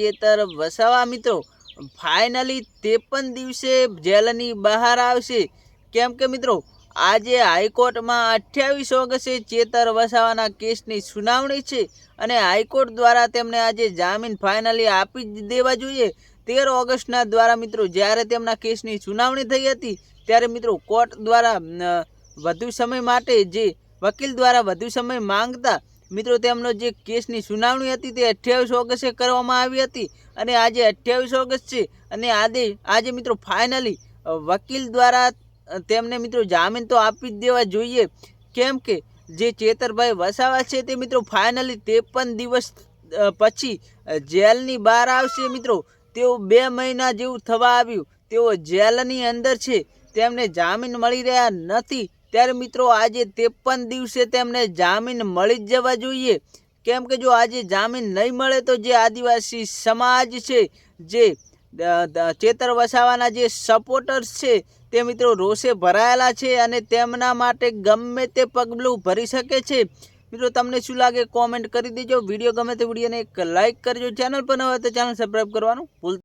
ચેતર વસાવા મિત્રો. ફાઇનલી ત્રેપન દિવસે જેલની બહાર આવશે. કેમ કે મિત્રો, આજે હાઈકોર્ટમાં અઠ્યાવીસ ઓગસ્ટે ચેતર વસાવાના કેસની સુનાવણી છે અને હાઈકોર્ટ દ્વારા તેમને આજે જામીન ફાઇનલી આપી જ દેવા જોઈએ. તેર ઓગસ્ટના દ્વારા મિત્રો, જ્યારે તેમના કેસની સુનાવણી થઈ હતી, ત્યારે મિત્રો કોર્ટ દ્વારા વધુ સમય માટે જે વકીલ દ્વારા વધુ સમય માંગતા મિત્રો, તેમનો જે કેસની સુનાવણી હતી તે અઠ્યાવીસ ઓગસ્ટે કરવામાં આવી હતી અને આજે અઠ્યાવીસ ઓગસ્ટ છે અને આજે આજે મિત્રો ફાઇનલી વકીલ દ્વારા તેમને મિત્રો જામીન તો આપી જ દેવા જોઈએ. કેમ કે જે ચેતરભાઈ વસાવા છે તે મિત્રો ફાઇનલી ત્રેપન દિવસ પછી જેલની બહાર આવશે મિત્રો. તેઓ બે મહિના જેવું થવા આવ્યું. તેઓ જેલની અંદર છે. તેમને જામીન મળી રહ્યા નથી. ત્યારે મિત્રો આજે ત્રેપન દિવસે તેમને જામીન મળી જ જવા જોઈએ. કેમ કે જો આજે જામીન નહીં મળે તો જે આદિવાસી સમાજ છે, જે ચેતર વસાવાના જે સપોર્ટર્સ છે, તે મિત્રો રોષે ભરાયેલા છે અને તેમના માટે ગમે તે પગલું ભરી શકે છે. મિત્રો તમને શું લાગે કોમેન્ટ કરી દેજો. વીડિયો ગમે તે વિડીયોને એક લાઇક કરજો. ચેનલ પર ન હોય તો ચેનલ સબસ્ક્રાઈબ કરવાનું ભૂલ